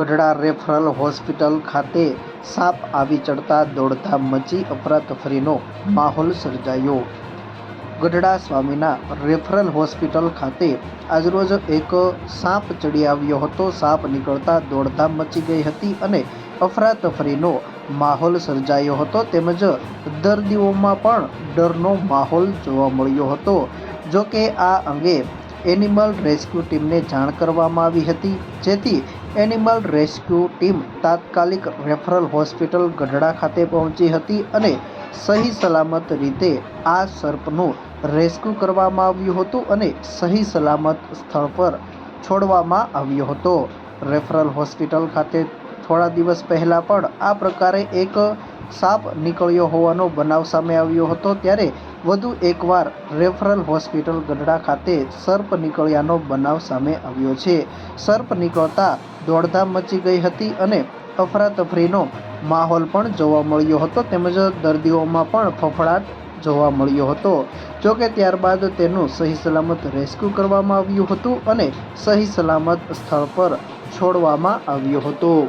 Gadhada referral hospital ખાતે સાપ આવી ચડતા દોડધામ મચી અફરાતફરીનો માહોલ સર્જાયો. ગઢડા સ્વામીના રેફરલ હોસ્પિટલ ખાતે આજરોજ એક સાપ ચડી આવ્યો હતો. સાપ નીકળતા દોડધામ મચી ગઈ હતી અને અફરાતફરીનો માહોલ સર્જાયો હતો. તેમજ દર્દીઓમાં પણ ડરનો માહોલ જોવા મળ્યો હતો. જોકે આ અંગે એનિમલ રેસ્ક્યુ ટીમને જાણ કરવામાં આવી હતી, જેથી એનિમલ રેસ્ક્યુ ટીમ તાત્કાલિક રેફરલ હોસ્પિટલ ગઢડા ખાતે પહોંચી હતી અને સહી સલામત રીતે આ સર્પનું રેસ્ક્યુ કરવામાં આવ્યું હતું અને સહી સલામત સ્થળ પર છોડવામાં આવ્યો હતો. રેફરલ હોસ્પિટલ ખાતે થોડા દિવસ પહેલાં પણ આ પ્રકારે એક સાપ નીકળ્યો હોવાનો બનાવ સામે આવ્યો હતો ત્યારે વધુ એકવાર રેફરલ હોસ્પિટલ ગઢડા ખાતે સર્પ નીકળ્યાનો બનાવ સામે આવ્યો છે. સર્પ નીકળતા દોડધામ મચી ગઈ હતી અને અફરાતફરીનો માહોલ પણ જોવા મળ્યો હતો તેમજ દર્દીઓમાં પણ ફફડાટ જોવા મળ્યો હતો. જોકે ત્યારબાદ તેનું સહી સલામત રેસ્ક્યુ કરવામાં આવ્યું હતું અને સહી સલામત સ્થળ પર છોડવામાં આવ્યું હતું.